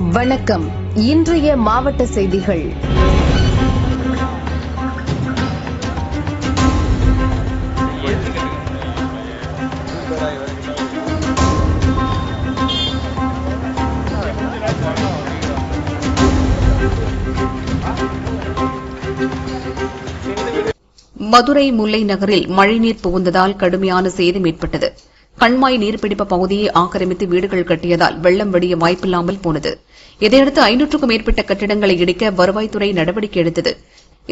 வணக்கம். இன்றைய மாவட்ட செய்திகள். மதுரை முல்லை நகரில் மழைநீர் புகுந்ததால் கடுமையான சேதம் ஏற்பட்டது. கண்மாய் நீர்பிடிப்பு பகுதியை ஆக்கிரமித்து வீடுகள் கட்டியதால் வெள்ளம் வடிய வாய்ப்பில்லாமல் போனது. இதையடுத்து ஐநூற்றுக்கும் மேற்பட்ட கட்டிடங்களை இடிக்க வருவாய்த்துறை நடவடிக்கை எடுத்தது.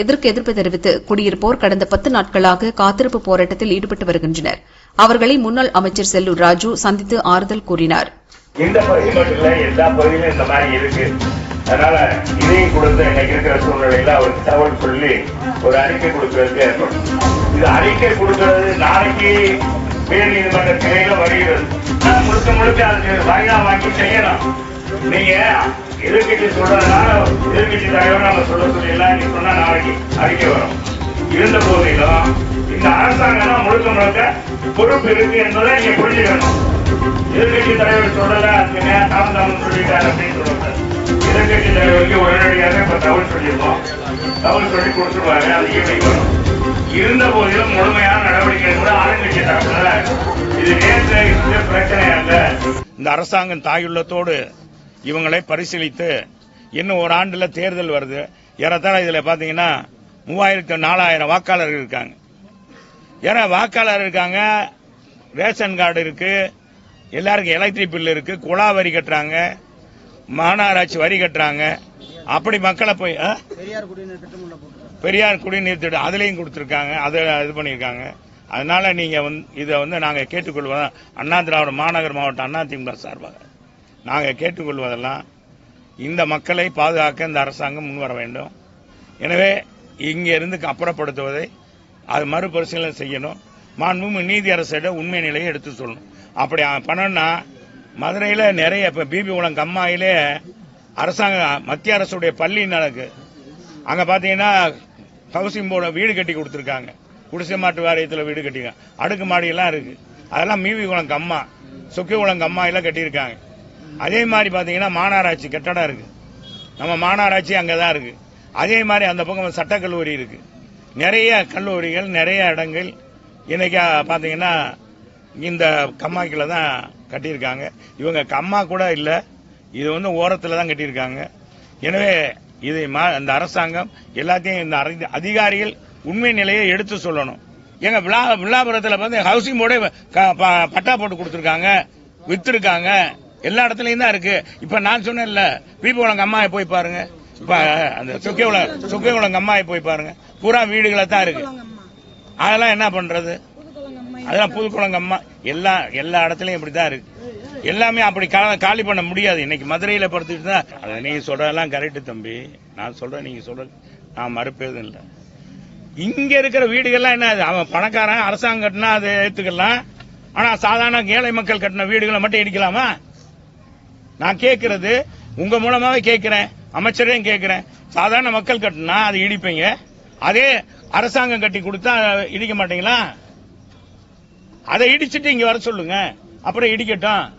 இதற்கு எதிர்ப்பு தெரிவித்து குடியிருப்போர் கடந்த பத்து நாட்களாக காத்திருப்பு போராட்டத்தில் ஈடுபட்டு வருகின்றனர். அவர்களை முன்னாள் அமைச்சர் செல்லூர் ராஜு சந்தித்து ஆறுதல் கூறினார். இந்த பகுதி மட்டும் இல்ல எல்லா பகுதியிலும் இந்த மாதிரி இருக்கு. அதனால இதையும் கொடுத்து இன்னைக்கு இருக்கிற சூழ்நிலையில அவருக்கு தகவல் சொல்லி ஒரு அறிக்கை கொடுக்கறதுக்கு ஏற்படும் இது அறிக்கை கொடுக்கறது நாளைக்கு உயர் நீதிமன்ற கிளையில வருகிறது. முழுக்க முழுக்க அதுக்கு வாயிலா வாங்கி செய்யணும். நீங்க எதிர்கட்சி சொல்றதுனால எதிர்கட்சி தலைவர் நம்ம சொல்ல சொல்லிடலாம் நீ சொன்னா நாளைக்கு அறிக்கை வரும். இருந்த போதிலும் இந்த அரசாங்கம் முழுக்க முழுக்க பொறுப்பு இருக்கு என்பதை நீங்க புரிஞ்சுக்கணும். எதிர்கட்சி தலைவர் சொல்லல அதுக்கு நேரம் தாமதம் சொல்லிட்டார் அப்படின்னு சொல்லுவாங்க. எதிர்கட்சி தலைவருக்கு உடனடியாக இப்ப தகவல் சொல்லியிருக்கோம். தகவல் சொல்லி கொடுத்துருவாங்க அது ஈவினிங் வரும். இருந்த போதிலும் முழுமையான நடவடிக்கை கூட ஆளுங்கட்சி தரப்புல இது நேற்று பிரச்சனை அல்ல. இந்த அரசாங்கம் தாயுள்ளத்தோடு இவங்களை பரிசீலித்து இன்னும் ஒரு ஆண்டுல தேர்தல் வருது. ஏறத்தாழ இதுல பாத்தீங்கன்னா மூவாயிரத்து நாலாயிரம் வாக்காளர்கள் இருக்காங்க. ஏன்னா வாக்காளர் இருக்காங்க ரேஷன் கார்டு இருக்கு எல்லாருக்கும் எலக்ட்ரிக் பில் இருக்கு குழா வரி கட்டுறாங்க மாநகராட்சி வரி கட்டுறாங்க. அப்படி மக்களை போய்? பெரியார் குடிநீர் திட்டம் அதுலயும் கொடுத்துருக்காங்க அதை இது பண்ணியிருக்காங்க. அதனால நீங்க வந்து இதை வந்து நாங்க கேட்டுக்கொள்வதா அண்ணா திராவிட மாநகர் மாவட்ட அதிமுக சார்பாக. நாங்கள் கேட்டுக்கொள்வதெல்லாம் இந்த மக்களை பாதுகாக்க இந்த அரசாங்கம் முன்வர வேண்டும். எனவே இங்க இருந்து அப்புறப்படுத்துவதை அது மறுபரிசீலனை செய்யணும். மாண்பும் நீதி அரசிடம் உண்மை நிலையை எடுத்து சொல்லணும். அப்படி பண்ணணும்னா மதுரையில் நிறைய இப்போ பிபி குளம் கம்மாயிலே அரசாங்க மத்திய அரசுடைய பள்ளி நடக்கு. அங்கே பார்த்தீங்கன்னா ஹவுசிங் போர்டு வீடு கட்டி கொடுத்துருக்காங்க. குடிசை மாட்டு வாரியத்தில் வீடு கட்டிருக்காங்க. அடுக்கு மாடியெல்லாம் இருக்குது அதெல்லாம் மீவி குளம் கம்மா சுக்கி குளம் கம்மாயெல்லாம் கட்டியிருக்காங்க. அதே மாதிரி பார்த்தீங்கன்னா மாநகராட்சி கட்டடம் இருக்குது நம்ம மாநகராட்சி அங்கதான் இருக்குது அதே மாதிரி அந்த பக்கம் சட்டக்கல்லூரி இருக்குது நிறைய கல்லூரிகள் நிறைய இடங்கள் இன்றைக்கி பார்த்தீங்கன்னா இந்த கம்மாக்கில் தான் கட்டியிருக்காங்க. இவங்க கம்மா கூட இல்லை இது வந்து ஓரத்தில் தான் கட்டியிருக்காங்க. எனவே இதை மா- இந்த அரசாங்கம் எல்லாத்தையும் இந்த அதிகாரிகள் உண்மை நிலையை எடுத்து சொல்லணும். எங்க விழா விழாபுரத்தில் வந்து ஹவுசிங் போர்டே க- ப- பட்டா போட்டு கொடுத்துருக்காங்க விற்றுருக்காங்க எல்லா இடத்துலயும் தான் இருக்கு. இப்ப நான் சொன்னேன்ல உலக அம்மாவை போய் பாருங்க. இப்ப அந்த சுக்கை உலக அம்மாயை போய் பாருங்க. பூரா வீடுகளை தான் இருக்கு. அதெல்லாம் என்ன பண்றது? அதெல்லாம் புதுக்குளங்க அம்மா எல்லா எல்லா இடத்துலயும் இப்படிதான் இருக்கு. எல்லாமே அப்படி காலி பண்ண முடியாது. இன்னைக்கு மதுரையில படுத்துட்டு தான் அதை நீங்க சொல்றதெல்லாம் கரெக்டு தம்பி. நான் சொல்றேன் நீங்க சொல்ற நான் மறுப்பேதும் இல்லை. இங்க இருக்கிற வீடுகள்லாம் என்ன அவன் பணக்காரன் அரசாங்கம் கட்டினா அதை ஏத்துக்கலாம். ஆனா சாதாரண ஏழை மக்கள் கட்டின வீடுகளை மட்டும் இடிக்கலாமா? நான் கேட்கறது உங்க மூலமாவே கேட்கிறேன் அமைச்சரையும் கேட்கிறேன் சாதாரண மக்கள் கட்டினா அதை இடிப்பீங்க. அதே அரசாங்கம் கட்டி கொடுத்தா இடிக்க மாட்டீங்களா? அதை இடிச்சிட்டு இங்க வர சொல்லுங்க. அப்புறம் இடிக்கட்டும்.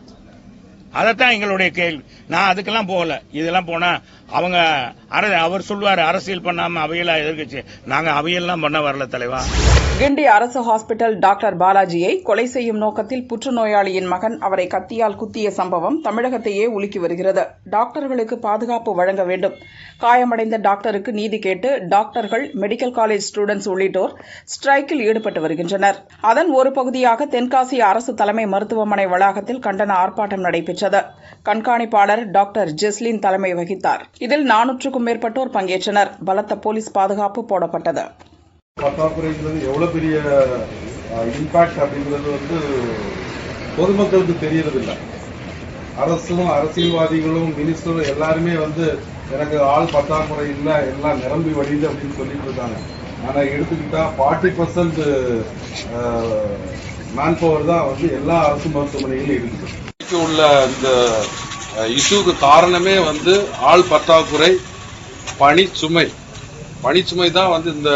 அதைத்தான் எங்களுடைய கேள்வி. நான் அதுக்கெல்லாம் போகல. இதெல்லாம் போனா அவங்க அவர் சொல்லுவாரு அரசியல் பண்ணாம அவையெல்லாம் எதிர்கட்சி நாங்க அவையெல்லாம் பண்ண வரல தலைவா. கிண்டி அரசு ஹாஸ்பிட்டல் டாக்டர் பாலாஜியை கொலை செய்யும் நோக்கத்தில் புற்றுநோயாளியின் மகன் அவரை கத்தியால் குத்திய சம்பவம் தமிழகத்தையே உலுக்கி வருகிறது. டாக்டர்களுக்கு பாதுகாப்பு வழங்க வேண்டும். காயமடைந்த டாக்டருக்கு நீதி கேட்டு டாக்டர்கள் மெடிக்கல் காலேஜ் ஸ்டூடெண்ட்ஸ் உள்ளிட்டோர் ஸ்ட்ரைக்கில் ஈடுபட்டு வருகின்றனர். அதன் ஒரு பகுதியாக தென்காசி அரசு தலைமை மருத்துவமனை வளாகத்தில் கண்டன ஆர்ப்பாட்டம் நடைபெற்றது. கண்காணிப்பாளர் டாக்டர் ஜெஸ்லின் தலைமை வகித்தார். இதில் நானூற்றுக்கும் மேற்பட்டோர் பங்கேற்றனர். பலத்த போலீஸ் பாதுகாப்பு போடப்பட்டது. பற்றாக்குறைங்கிறது எவ்வளோ பெரிய இம்பாக்ட் அப்படிங்கிறது வந்து பொதுமக்களுக்கு தெரியறதில்ல. அரசும் அரசியல்வாதிகளும் மினிஸ்டரும் எல்லாருமே வந்து எனக்கு ஆள் பற்றாக்குறை இல்லை எல்லாம் நிரம்பி வழிது அப்படின்னு சொல்லிட்டு இருக்காங்க. ஆனால் எடுத்துக்கிட்டா ஃபார்ட்டி பர்சன்ட் மேன் பவர் தான் வந்து எல்லா அரசு மருத்துவமனைகளும் இருக்குது. இன்னைக்கு உள்ள இந்த இஷ்யூக்கு காரணமே வந்து ஆள் பற்றாக்குறை பணிச்சுமை பணிச்சுமை தான் வந்து இந்த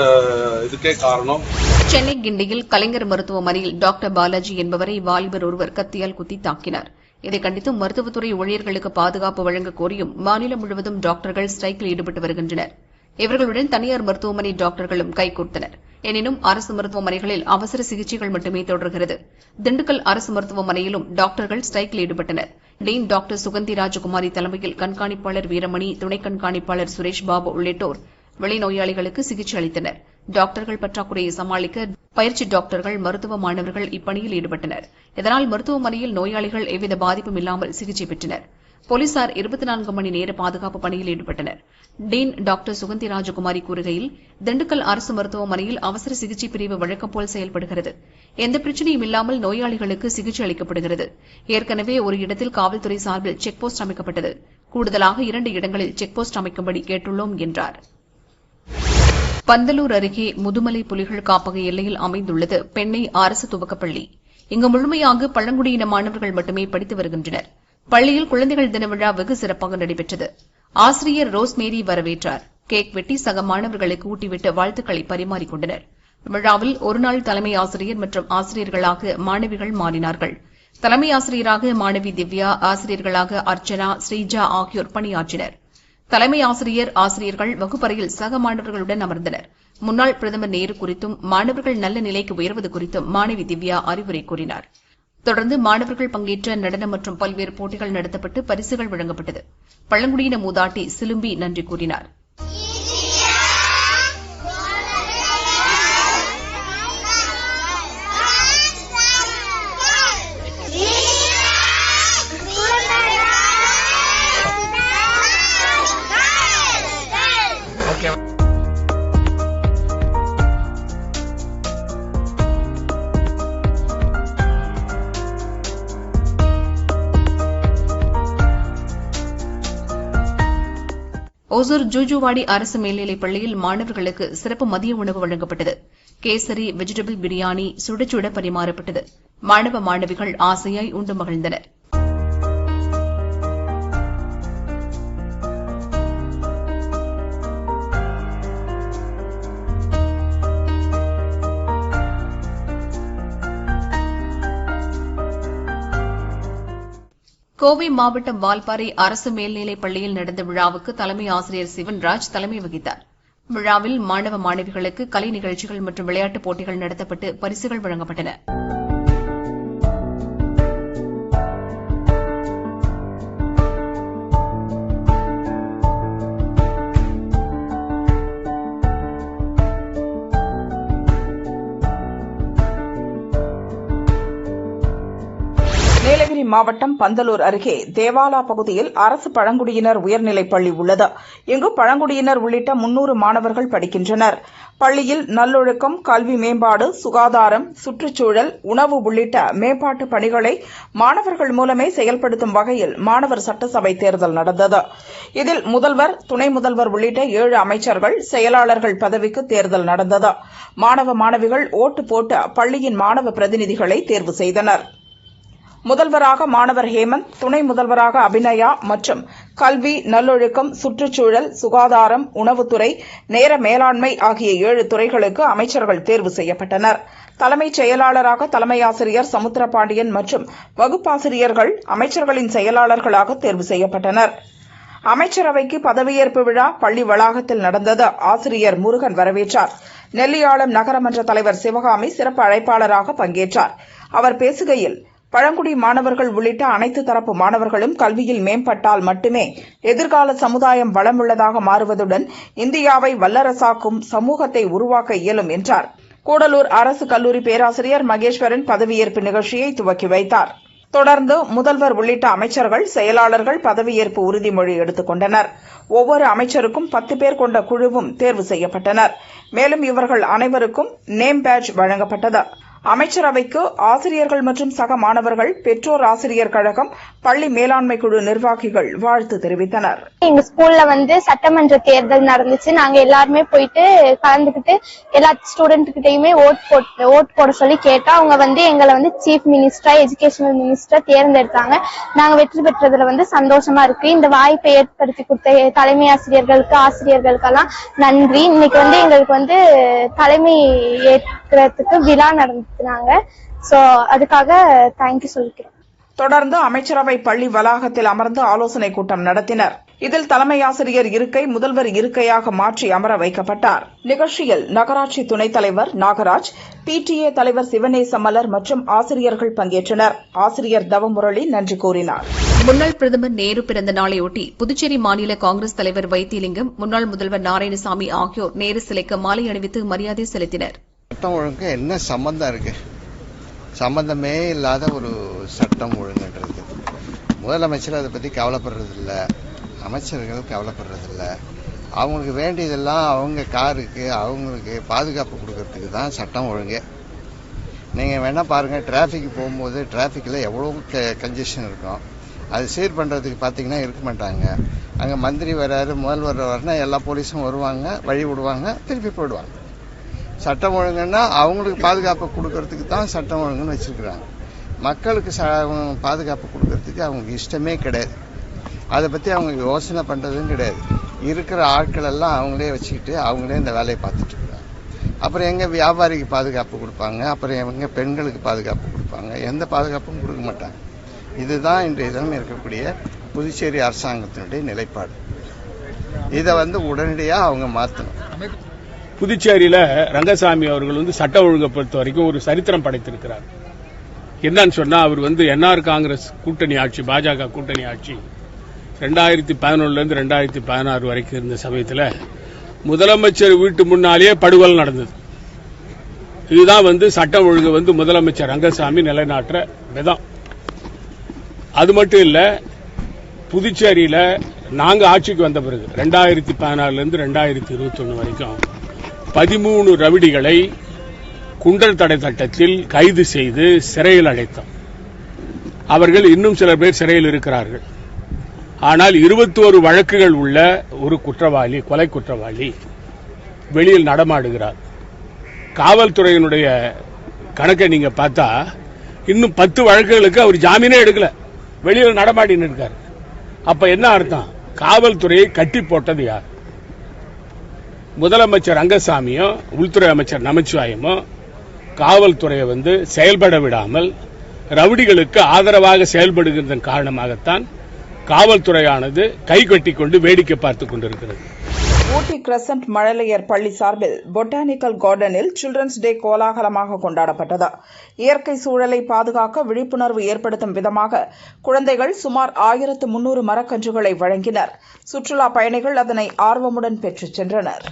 இதுக்கே காரணம். சென்னை கிண்டியில் கலைஞர் மருத்துவமனையில் டாக்டர் பாலாஜி என்பவரை வாலிபர் ஒருவர் கத்தியால் குத்தி தாக்கினார். இதை கண்டித்து மருத்துவத்துறை ஊழியர்களுக்கு பாதுகாப்பு வழங்க கோரியும் மாநிலம் முழுவதும் டாக்டர்கள் ஸ்ட்ரைக்கில் ஈடுபட்டு வருகின்றனர். இவர்களுடன் தனியார் மருத்துவமனை டாக்டர்களும் கைகோர்த்தனா் எனினும் அரசு மருத்துவமனைகளில் அவசர சிகிச்சைகள் மட்டுமே தொடர்கிறது. திண்டுக்கல் அரசு மருத்துவமனையிலும் டாக்டர்கள் ஸ்ட்ரைக்கில் ஈடுபட்டனர். டீன் டாக்டர் சுகந்தி ராஜகுமாரி தலைமையில் கண்காணிப்பாளர் வீரமணி துணை கண்காணிப்பாளர் சுரேஷ் பாபு உள்ளிட்டோர் வெளிநோயாளிகளுக்கு சிகிச்சை அளித்தனர். டாக்டர்கள் பற்றாக்குறையை சமாளிக்க பயிற்சி டாக்டர்கள் மருத்துவ மாணவர்கள் இப்பணியில் ஈடுபட்டனர். இதனால் மருத்துவமனையில் நோயாளிகள் எவ்வித பாதிப்பும் இல்லாமல் சிகிச்சை பெற்றனர். போலீசார் இருபத்தி நான்கு மணி நேர பாதுகாப்பு பணியில் ஈடுபட்டனர். டீன் டாக்டர் சுகந்தி ராஜகுமாரி கூறுகையில் திண்டுக்கல் அரசு மருத்துவமனையில் அவசர சிகிச்சை பிரிவு வழக்கம் போல் செயல்படுகிறது. எந்த பிரச்சனையும் இல்லாமல் நோயாளிகளுக்கு சிகிச்சை அளிக்கப்படுகிறது. ஏற்கனவே ஒரு இடத்தில் காவல்துறை சார்பில் செக் போஸ்ட் அமைக்கப்பட்டது. கூடுதலாக இரண்டு இடங்களில் செக் போஸ்ட் அமைக்கும்படி கேட்டுள்ளோம் என்றார். பந்தலூர் அருகே முதுமலை புலிகள் காப்பக எல்லையில் அமைந்துள்ளது பெண்ணை அரசு துவக்கப்பள்ளி இங்கு முழுமையாக பழங்குடியின மாணவர்கள் மட்டுமே படித்து வருகின்றனர். பள்ளியில் குழந்தைகள் தின விழா வெகு சிறப்பாக நடைபெற்றது. ஆசிரியர் ரோஸ்மேரி வரவேற்றார். கேக் வெட்டி சக மாணவர்களுக்கு ஊட்டிவிட்டு வாழ்த்துக்களை பரிமாறிக்கொண்டனர். விழாவில் ஒருநாள் தலைமை ஆசிரியர் மற்றும் ஆசிரியர்களாக மாணவிகள் மாறினார்கள். தலைமை ஆசிரியராக மாணவி திவ்யா ஆசிரியர்களாக அர்ச்சனா ஸ்ரீஜா ஆகியோர் பணியாற்றினர். தலைமை ஆசிரியர் ஆசிரியர்கள் வகுப்பறையில் சக மாணவர்களுடன் அமர்ந்தனர். முன்னாள் பிரதமர் நேரு குறித்தும் மாணவர்கள் நல்ல நிலைக்கு உயர்வது குறித்தும் மாணவி திவ்யா அறிவுரை கூறினார். தொடர்ந்து மாணவர்கள் பங்கேற்ற நடனம் மற்றும் பல்வேறு போட்டிகள் நடத்தப்பட்டு பரிசுகள் வழங்கப்பட்டது. பழங்குடியின மூதாட்டி சிலும்பி நன்றி கூறினார். ஒசூர் ஜூஜுவாடி அரசு மேல்நிலைப் பள்ளியில் மாணவர்களுக்கு சிறப்பு மதிய உணவு வழங்கப்பட்டது. கேசரி வெஜிடபிள் பிரியாணி சுட சுட பரிமாறப்பட்டது. மாணவ மாணவிகள் ஆசையாய் உண்டு மகிழ்ந்தனா் கோவை மாவட்டம் வால்பாறை அரசு மேல்நிலைப் பள்ளியில் நடந்த விழாவுக்கு தலைமை ஆசிரியர் சிவன்ராஜ் தலைமை வகித்தார். விழாவில் மாணவ மாணவிகளுக்கு கலை நிகழ்ச்சிகள் மற்றும் விளையாட்டுப் போட்டிகள் நடத்தப்பட்டு பரிசுகள் வழங்கப்பட்டன. மாவட்டம் பந்தலூர் அருகே தேவாலா பகுதியில் அரசு பழங்குடியினர் உயர்நிலைப் பள்ளி உள்ளது. இங்கு பழங்குடியினர் உள்ளிட்ட முன்னூறு மாணவர்கள் படிக்கின்றனர். பள்ளியில் நல்லொழுக்கம் கல்வி மேம்பாடு சுகாதாரம் சுற்றுச்சூழல் உணவு உள்ளிட்ட மேம்பாட்டு பணிகளை மாணவர்கள் மூலமே செயல்படுத்தும் வகையில் மாணவர் சட்டசபை தேர்தல் நடந்தது. இதில் முதல்வர் துணை முதல்வர் உள்ளிட்ட ஏழு அமைச்சர்கள் செயலாளர்கள் பதவிக்கு தேர்தல் நடந்தது. மாணவ மாணவிகள் ஓட்டு போட்டு பள்ளியின் மாணவ பிரதிநிதிகளை தேர்வு செய்தனர். முதல்வராக மாணவர் ஹேமந்த் துணை முதல்வராக அபிநயா மற்றும் கல்வி நல்லொழுக்கம் சுற்றுச்சூழல் சுகாதாரம் உணவுத்துறை நேர மேலாண்மை ஆகிய ஏழு துறைகளுக்கு அமைச்சர்கள் தேர்வு செய்யப்பட்டனர். தலைமைச் செயலாளராக தலைமை ஆசிரியர் சமுத்திரபாண்டியன் மற்றும் வகுப்பாசிரியர்கள் அமைச்சர்களின் செயலாளர்களாக தேர்வு செய்யப்பட்டனர். அமைச்சரவைக்கு பதவியேற்பு விழா பள்ளி வளாகத்தில் நடந்தது. ஆசிரியர் முருகன் வரவேற்றார். நெல்லியாளம் நகரமன்ற தலைவர் சிவகாமி சிறப்பு அழைப்பாளராக பங்கேற்றார். அவர் பேசுகையில் பழங்குடி மாணவர்கள் உள்ளிட்ட அனைத்து தரப்பு மாணவர்களும் கல்வியில் மேம்பட்டால் மட்டுமே எதிர்கால சமுதாயம் வளமுள்ளதாக மாறுவதுடன் இந்தியாவை வல்லரசாக்கும் சமூகத்தை உருவாக்க இயலும் என்றார். கூடலூர் அரசு கல்லூரி பேராசிரியர் மகேஸ்வரன் பதவியேற்பு நிகழ்ச்சியை துவக்கி வைத்தார். தொடர்ந்து முதல்வர் உள்ளிட்ட அமைச்சர்கள் செயலாளர்கள் பதவியேற்பு உறுதிமொழி எடுத்துக் கொண்டனர். ஒவ்வொரு அமைச்சருக்கும் பத்து பேர் கொண்ட குழுவும் தேர்வு செய்யப்பட்டனர். மேலும் இவர்கள் அனைவருக்கும் நேம் பேட்ச் வழங்கப்பட்டது. அமைச்சரவைக்கு ஆசிரியர்கள் மற்றும் சக மாணவர்கள் பெற்றோர் ஆசிரியர் கழகம் பள்ளி மேலாண்மை குழு நிர்வாகிகள் வாழ்த்து தெரிவித்தனர். எங்க ஸ்கூல்ல வந்து சட்டமன்ற தேர்தல் நடந்துச்சு. நாங்க எல்லாருமே போயிட்டு கலந்துக்கிட்டு எல்லா ஸ்டூடெண்ட் கிட்டயுமே ஓட் போட்டு ஓட் போட சொல்லி கேட்டா அவங்க வந்து எங்களை வந்து சீஃப் மினிஸ்டரா எஜுகேஷனல் மினிஸ்டரா தேர்ந்தெடுத்தாங்க. நாங்க வெற்றி பெற்றதுல வந்து சந்தோஷமா இருக்கு. இந்த வாய்ப்பை ஏற்படுத்தி கொடுத்த தலைமை ஆசிரியர்களுக்கு ஆசிரியர்களுக்கெல்லாம் நன்றி. இன்னைக்கு வந்து எங்களுக்கு வந்து தலைமை ஏற்கிறதுக்கு விழா நடத்தினாங்க. சோ அதுக்காக தேங்க்யூ சொல்லிக்கிறேன் தொடர்ந்து அமைச்சரவை பள்ளி வளாகத்தில் அமர்ந்து ஆலோசனைக் கூட்டம் நடத்தினர். இதில் தலைமை ஆசிரியர் இருக்கை முதல்வர் இருக்கையாக மாற்றி அமர வைக்கப்பட்டார். நிகழ்ச்சியில் நகராட்சி துணைத் தலைவர் நாகராஜ் பிடிஏ தலைவர் சிவனேசமலர் மற்றும் ஆசிரியர்கள் பங்கேற்றனர். ஆசிரியர் தவமுரளி நன்றி கூறினார். முன்னாள் பிரதமர் நேரு பிறந்த நாளையொட்டி புதுச்சேரி மாநில காங்கிரஸ் தலைவர் வைத்தியலிங்கம் முன்னாள் முதல்வர் நாராயணசாமி ஆகியோர் நேரு சிலைக்கு மாலை அணிவித்து மரியாதை செலுத்தினர். சட்டம் ஒழுங்கு என்ன சம்மந்தம் இருக்கு? சம்மந்தமே இல்லாத ஒரு சட்டம் ஒழுங்குன்றது முதலமைச்சர் அதை பற்றி கவலைப்படுறதில்ல. அமைச்சர்கள் கவலைப்படுறதில்ல. அவங்களுக்கு வேண்டியதெல்லாம் அவங்க காருக்கு அவங்களுக்கு பாதுகாப்பு கொடுக்கறதுக்கு தான் சட்டம் ஒழுங்கு. நீங்கள் வேணால் பாருங்கள் டிராஃபிக் போகும்போது டிராஃபிக்கில் எவ்வளோ க கன்ஜெஷன் இருக்கும். அது சீர் பண்ணுறதுக்கு பார்த்தீங்கன்னா இருக்க மாட்டாங்க. அங்கே மந்திரி வராரு முதல்வர் வர்றாருன்னா எல்லா போலீஸும் வருவாங்க வழி விடுவாங்க திருப்பி போயிடுவாங்க. சட்டம் ஒழுங்குன்னா அவங்களுக்கு பாதுகாப்பு கொடுக்கறதுக்கு தான் சட்டம் ஒழுங்குன்னு வச்சுருக்குறாங்க. மக்களுக்கு ச பாதுகாப்பு கொடுக்கறதுக்கு அவங்களுக்கு இஷ்டமே கிடையாது. அதை பற்றி அவங்க யோசனை பண்ணுறதும் கிடையாது. இருக்கிற ஆட்கள் எல்லாம் அவங்களே வச்சுக்கிட்டு அவங்களே இந்த வேலையை பார்த்துட்டு இருக்கிறாங்க அப்புறம் எங்கே வியாபாரிக்கு பாதுகாப்பு கொடுப்பாங்க அப்புறம் எங்கே பெண்களுக்கு பாதுகாப்பு கொடுப்பாங்க எந்த பாதுகாப்பும் கொடுக்க மாட்டாங்க. இதுதான் இன்றைய தினம் இருக்கக்கூடிய புதுச்சேரி அரசாங்கத்தினுடைய நிலைப்பாடு. இதை வந்து உடனடியாக அவங்க மாற்றணும் புதுச்சேரியில ரங்கசாமி அவர்கள் வந்து சட்ட ஒழுங்கை பொறுத்த வரைக்கும் ஒரு சரித்திரம் படைத்திருக்கிறார். என்னன்னு சொன்னா அவர் வந்து என்ஆர் காங்கிரஸ் கூட்டணி ஆட்சி பாஜக கூட்டணி ஆட்சி ரெண்டாயிரத்தி பதினொன்னுல இருந்து ரெண்டாயிரத்தி பதினாறு வரைக்கும் இருந்த சமயத்தில் முதலமைச்சர் வீட்டு முன்னாலேயே படுகொலை நடந்தது. இதுதான் வந்து சட்டம் ஒழுங்கு வந்து முதலமைச்சர் ரங்கசாமி நிலைநாட்டுற விதம். அது மட்டும் இல்ல புதுச்சேரியில நாங்க ஆட்சிக்கு வந்த பிறகு ரெண்டாயிரத்தி பதினாறுல இருந்து ரெண்டாயிரத்தி இருபத்தி ஒன்னு வரைக்கும் பதிமூணு ரவிடிகளை குண்டல் தடை சட்டத்தில் கைது செய்து சிறையில் அடைத்தோம். அவர்கள் இன்னும் சில பேர் சிறையில் இருக்கிறார்கள். ஆனால் இருபத்தோரு வழக்குகள் உள்ள ஒரு குற்றவாளி கொலை குற்றவாளி வெளியில் நடமாடுகிறார். காவல்துறையினுடைய கணக்கை நீங்க பார்த்தா இன்னும் பத்து வழக்குகளுக்கு அவர் ஜாமீனே எடுக்கல. வெளியில் நடமாடின்னு இருக்காரு. அப்ப என்ன அர்த்தம்? காவல்துறையை கட்டி போட்டது யார்? முதலமைச்சர் ரங்கசாமியும் உள்துறை அமைச்சர் நமச்சிவாயமும் காவல்துறையை வந்து செயல்பட விடாமல் ரவுடிகளுக்கு ஆதரவாக செயல்படுகிறதன் காரணமாகத்தான் காவல்துறையானது கைகட்டி கொண்டு வேடிக்கை பார்த்துக் கொண்டிருக்கிறது. ஊட்டி கிரசன்ட் மழலையர் பள்ளி சார்பில் பொட்டானிக்கல் கார்டனில் சில்ட்ரன்ஸ் டே கோலாகலமாக கொண்டாடப்பட்டது. இயற்கை சூழலை பாதுகாக்க விழிப்புணர்வு ஏற்படுத்தும் விதமாக குழந்தைகள் சுமார் ஆயிரத்து முன்னூறு மரக்கன்றுகளை வழங்கினர். சுற்றுலா பயணிகள் அதனை ஆர்வமுடன் பெற்றுச் சென்றனர்.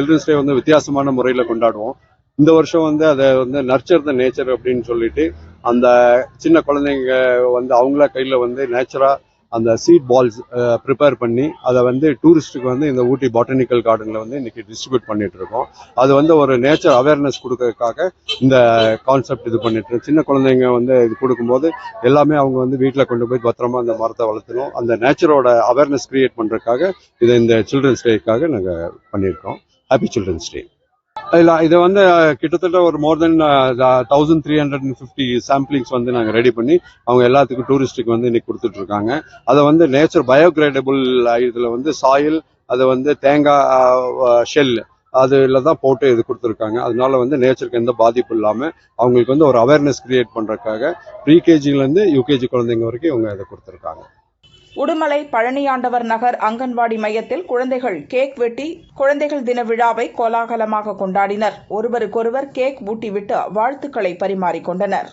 சில்ட்ரன்ஸ் டே வந்து வித்தியாசமான முறையில் கொண்டாடுவோம். இந்த வருஷம் வந்து அதை வந்து நர்ச்சர் த நேச்சர் அப்படின்னு சொல்லிட்டு அந்த சின்ன குழந்தைங்க வந்து அவங்கள கையில் வந்து நேச்சரா அந்த சீட் பால்ஸ் ப்ரிப்பேர் பண்ணி அதை வந்து டூரிஸ்ட்டுக்கு வந்து இந்த ஊட்டி பாட்டனிக்கல் கார்டனில் வந்து இன்னைக்கு டிஸ்ட்ரிபியூட் பண்ணிட்டு இருக்கோம். அது வந்து ஒரு நேச்சர் அவேர்னஸ் கொடுக்கறதுக்காக இந்த கான்செப்ட் இது பண்ணிட்டு இருக்கோம். சின்ன குழந்தைங்க வந்து இது கொடுக்கும்போது எல்லாமே அவங்க வந்து வீட்டில் கொண்டு போய் பத்திரமா அந்த மரத்தை வளர்த்தணும். அந்த நேச்சரோட அவேர்னஸ் கிரியேட் பண்ணுறதுக்காக இதை இந்த சில்ட்ரன்ஸ் டேக்காக நாங்கள் பண்ணியிருக்கோம். ஹாப்பி சில்ட்ரன்ஸ் டே இல்லை இது வந்து கிட்டத்தட்ட ஒரு more than thousand three hundred and fifty samplings வந்து நாங்கள் ரெடி பண்ணி அவங்க எல்லாத்துக்கும் டூரிஸ்ட்டுக்கு வந்து இன்னைக்கு கொடுத்துட்டு இருக்காங்க அதை வந்து நேச்சர் பயோக்ரேடபிள் இதில் வந்து சாயில் அதை வந்து தேங்காய் ஷெல் அதில் தான் போட்டு இது கொடுத்துருக்காங்க. அதனால வந்து நேச்சருக்கு எந்த பாதிப்பும் இல்லாமல் அவங்களுக்கு வந்து ஒரு அவேர்னஸ் கிரியேட் பண்ணுறதுக்காக ப்ரீகேஜிலேருந்து யூகேஜி குழந்தைங்க வரைக்கும் இவங்க இதை கொடுத்துருக்காங்க. உடுமலை பழனியாண்டவர் நகர் அங்கன்வாடி மையத்தில் குழந்தைகள் கேக் வெட்டி குழந்தைகள் தின விழாவை கோலாகலமாக கொண்டாடினர். ஒருவருக்கொருவர் கேக் ஊட்டிவிட்டு வாழ்த்துக்களை பரிமாறிக்கொண்டனர்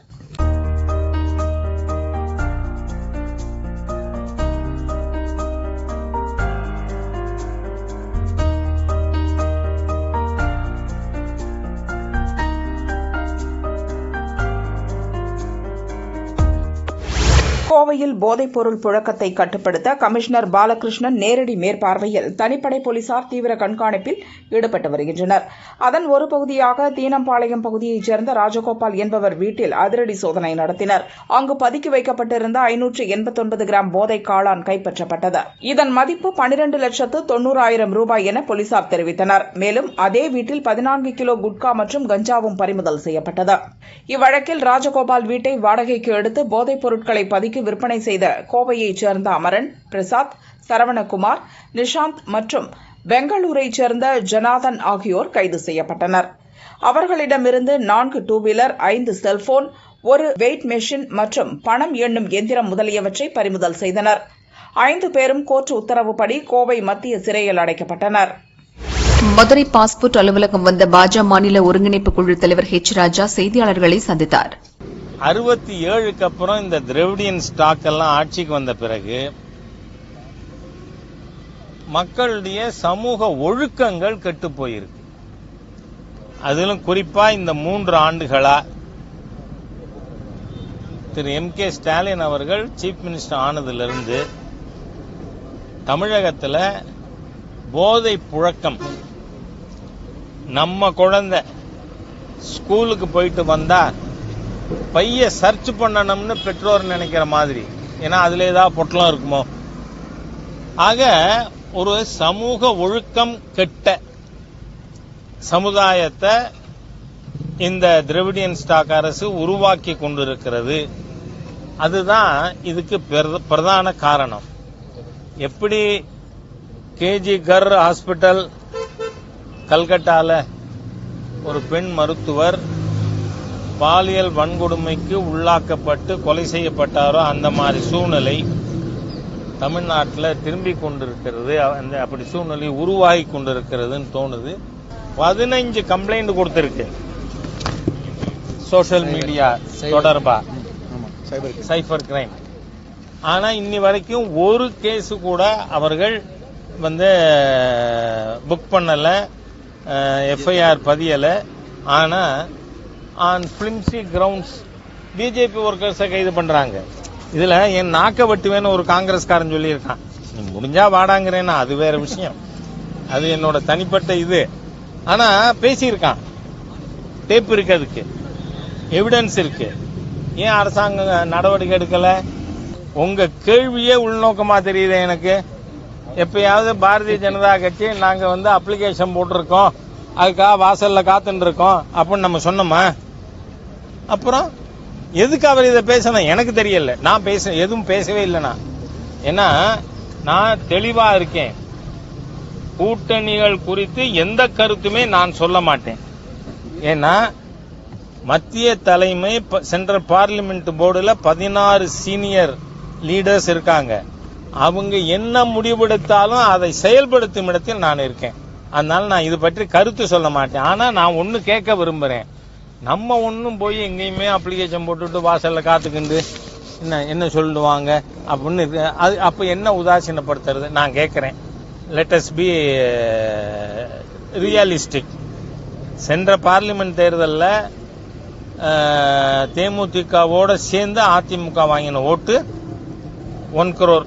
கோவையில் போதைப்பொருள் புழக்கத்தை கட்டுப்படுத்த கமிஷனர் பாலகிருஷ்ணன் நேரடி மேற்பார்வையில் தனிப்படை போலீசார் தீவிர கண்காணிப்பில் ஈடுபட்டு வருகின்றனர். அதன் ஒரு பகுதியாக தீனம்பாளையம் பகுதியைச் சேர்ந்த ராஜகோபால் என்பவர் வீட்டில் அதிரடி சோதனை நடத்தினர். அங்கு பதுக்கி வைக்கப்பட்டிருந்த ஐநூற்று எண்பத்தொன்பது கிராம் போதை காளான் கைப்பற்றப்பட்டது. இதன் மதிப்பு பனிரண்டு லட்சத்து தொன்னூறாயிரம் ரூபாய் என போலீசார் தெரிவித்தனர். மேலும் அதே வீட்டில் பதினான்கு கிலோ குட்கா மற்றும் கஞ்சாவும் பறிமுதல் செய்யப்பட்டது. இவ்வழக்கில் ராஜகோபால் வீட்டை வாடகைக்கு எடுத்து போதைப் பொருட்களை பதுக்கி விற்பனை செய்த கோவையைச் சேர்ந்த அமரன் பிரசாத் சரவணகுமார் நிஷாந்த் மற்றும் பெங்களூரைச் சேர்ந்த ஜனாதன் ஆகியோர் கைது செய்யப்பட்டனர். அவர்களிடமிருந்து நான்கு டூ வீலர் ஐந்து செல்போன் ஒரு வெயிட் மெஷின் மற்றும் பணம் எண்ணும் எந்திரம் முதலியவற்றை பறிமுதல் செய்தனர். ஐந்து பேரும் கோர்ட் உத்தரவுப்படி கோவை மத்திய சிறையில் அடைக்கப்பட்டனர். மதுரை பாஸ்போர்ட் அலுவலகம் வந்த பாஜக மாநில ஒருங்கிணைப்பு குழு தலைவர் ஹெச். ராஜா செய்தியாளர்களை சந்தித்தார். அறுபத்தி ஏழுக்கு அப்புறம் இந்த திரவிடியன் ஸ்டாக் எல்லாம் ஆட்சிக்கு வந்த பிறகு மக்களுடைய சமூக ஒழுக்கங்கள் கெட்டு போயிருக்கு. அதிலும் குறிப்பா இந்த மூன்று ஆண்டுகளா திரு எம் கே ஸ்டாலின் அவர்கள் சீஃப் மினிஸ்டர் ஆனதிலிருந்து தமிழகத்தில் போதை புழக்கம். நம்ம குழந்தை ஸ்கூலுக்கு போயிட்டு வந்தால் பைய சர்ச் பண்ணணும்னு பெற்றோர் நினைக்கிற மாதிரி. ஏன்னா அதில் ஏதாவது பொட்டலம் இருக்குமோ? ஆக ஒரு சமூக ஒழுக்கம் கெட்ட சமுதாயத்தை இந்த திரவிடியன் ஸ்டாக் அரசு உருவாக்கி கொண்டிருக்கிறது. அதுதான் இதுக்கு பிரதான காரணம். எப்படி கேஜி கர் ஹாஸ்பிட்டல் கல்கட்டாவில் ஒரு பெண் மருத்துவர் பாலியல் வன்கொடுமைக்கு உள்ளாக்கப்பட்டு கொலை செய்யப்பட்டாரோ அந்த மாதிரி சூழ்நிலை தமிழ்நாட்டில் திரும்பி கொண்டிருக்கிறது. அந்த அப்படி சூழ்நிலை உருவாகி கொண்டிருக்கிறதுன்னு தோணுது. பதினைஞ்சு கம்ப்ளைண்ட் கொடுத்திருக்கு. சோஷியல் மீடியா தொடர்பா. சைபர் கிரைம் ஆனா இன்னி வரைக்கும் ஒரு கேஸ் கூட அவர்கள் வந்து புக் பண்ணல எஃப்ஐஆர் பதியல. ஆனா ஆன் பிலிம்சி கிரவுண்ட்ஸ் பிஜேபி ஒர்க்கர்ஸை கைது பண்ணுறாங்க இதில் என் நாக்க வெட்டுவேன்னு ஒரு காங்கிரஸ்காரன் சொல்லியிருக்கான். நீ முடிஞ்சா வாடாங்கிறேன்னா அது வேற விஷயம். அது என்னோட தனிப்பட்ட இது. ஆனால் பேசியிருக்கான். டேப் இருக்கு அதுக்கு. எவிடன்ஸ் இருக்கு. ஏன் அரசாங்கம் நடவடிக்கை எடுக்கலை? உங்கள் கேள்வியே உள்நோக்கமாக தெரியுது எனக்கு. எப்பயாவது பாரதிய ஜனதா கட்சி நாங்கள் வந்து அப்ளிகேஷன் போட்டிருக்கோம். அதுக்காக வாசலில் காத்துட்டு இருக்கோம். அப்படின்னு நம்ம சொன்னோமா? அப்புறம் எதுக்கு அவர் இதை பேசணும் எனக்கு தெரியல. நான் பேச எதுவும் பேசவே இல்லைண்ணா. ஏன்னா நான் தெளிவா இருக்கேன். கூட்டணிகள் குறித்து எந்த கருத்துமே நான் சொல்ல மாட்டேன். ஏன்னா மத்திய தலைமை சென்ட்ரல் பார்லிமெண்ட் போர்டில் பதினாறு சீனியர் லீடர்ஸ் இருக்காங்க. அவங்க என்ன முடிவெடுத்தாலும் அதை செயல்படுத்தும் இடத்தில் நான் இருக்கேன். அதனால நான் இது பற்றி கருத்து சொல்ல மாட்டேன். ஆனால் நான் ஒன்று கேட்க விரும்புகிறேன் நம்ம ஒன்றும் போய் எங்கேயுமே அப்ளிகேஷன் போட்டுட்டு வாசலில் காத்துக்கிண்டு என்ன என்ன சொல்லுவாங்க அப்படின்னு அது அப்போ என்ன உதாசீனப்படுத்துறது? நான் கேட்குறேன் லெட்டஸ் பி ரியலிஸ்டிக் சென்ற பார்லிமெண்ட் தேர்தலில் uh, தேமுதிகவோடு சேர்ந்து அதிமுக வாங்கின ஓட்டு ஒன் crore.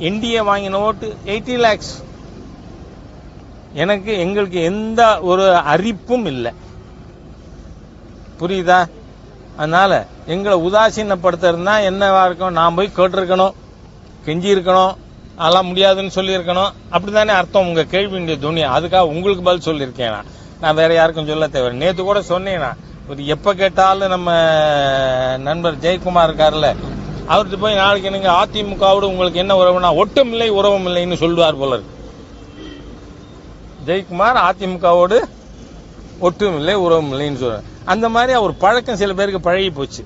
என்டிஏ வாங்கின ஓட்டு எயிட்டி லேக்ஸ் எனக்கு எங்களுக்கு எந்த ஒரு அரிப்பும் இல்லை. புரியுதா? அதனால எங்களை உதாசீனப்படுத்துறதுனா என்னவா இருக்கும்? நான் போய் கேட்டிருக்கணும். கெஞ்சி இருக்கணும் அதெல்லாம் முடியாதுன்னு சொல்லியிருக்கணும். அப்படிதானே அர்த்தம்? உங்க கேள்வியுடைய துணி அதுக்காக உங்களுக்கு பதில் சொல்லியிருக்கேன்? நான். நான் வேற யாருக்கும் சொல்ல தேவை நேற்று கூட சொன்னேன்னா ஒரு எப்ப கேட்டாலும் நம்ம நண்பர் ஜெயக்குமார் இருக்காருல்ல அவர்கிட்ட போய் நாளைக்கு நீங்க அதிமுகவோடு உங்களுக்கு என்ன உறவுனா ஒட்டும் இல்லை உறவும் இல்லைன்னு சொல்லுவார் போல இருக்கு. ஜெயக்குமார் அதிமுகவோடு ஒட்டும் இல்லை உறவும் இல்லைன்னு சொல்றாரு. அந்த மாதிரி அவர் பழக்கம் சில பேருக்கு பழகி போச்சு.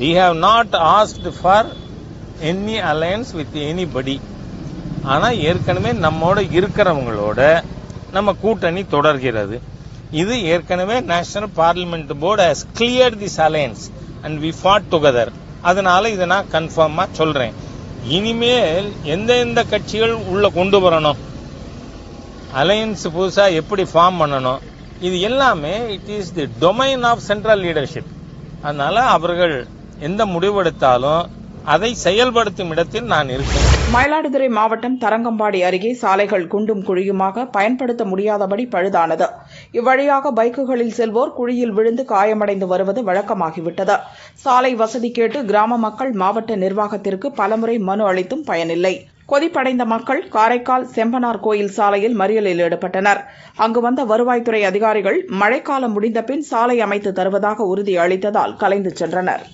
We have not asked for any alliance with any party ஆனால் ஏற்கனவே நம்மோட இருக்கிறவங்களோட நம்ம கூட்டணி தொடர்கிறது. இது ஏற்கனவே national parliament board has clear this alliance and we fought together அதனால இதை நான் கன்ஃபார்மாக சொல்கிறேன் இனிமேல் எந்த எந்த கட்சிகள் உள்ள கொண்டு வரணும்? அலையன்ஸ் புதுசாக எப்படி ஃபார்ம் பண்ணணும்? இது எல்லாமே it is the domain of central leadership அதனால அவர்கள் எந்த முடிவெடுத்தாலும் அதை செயல்படுத்தும் இடத்தில் நான் இருக்கேன் மயிலாடுதுறை மாவட்டம் தரங்கம்பாடி அருகே சாலைகள் குண்டும் குழியுமாக பயன்படுத்த முடியாதபடி பழுதானது. இவ்வழியாக பைக்குகளில் செல்வோர் குழியில் விழுந்து காயமடைந்து வருவது வழக்கமாகிவிட்டது. சாலை வசதி கேட்டு கிராம மக்கள் மாவட்ட நிர்வாகத்திற்கு பலமுறை மனு அளித்தும் பயனில்லை. கொதிப்படைந்த மக்கள் காரைக்கால் செம்பனார் கோயில் சாலையில் மறியலில் ஈடுபட்டனர். அங்கு வந்த வருவாய்த்துறை அதிகாரிகள் மழைக்காலம் முடிந்த பின் சாலை அமைத்து தருவதாக உறுதி அளித்ததால் கலைந்து சென்றனர்.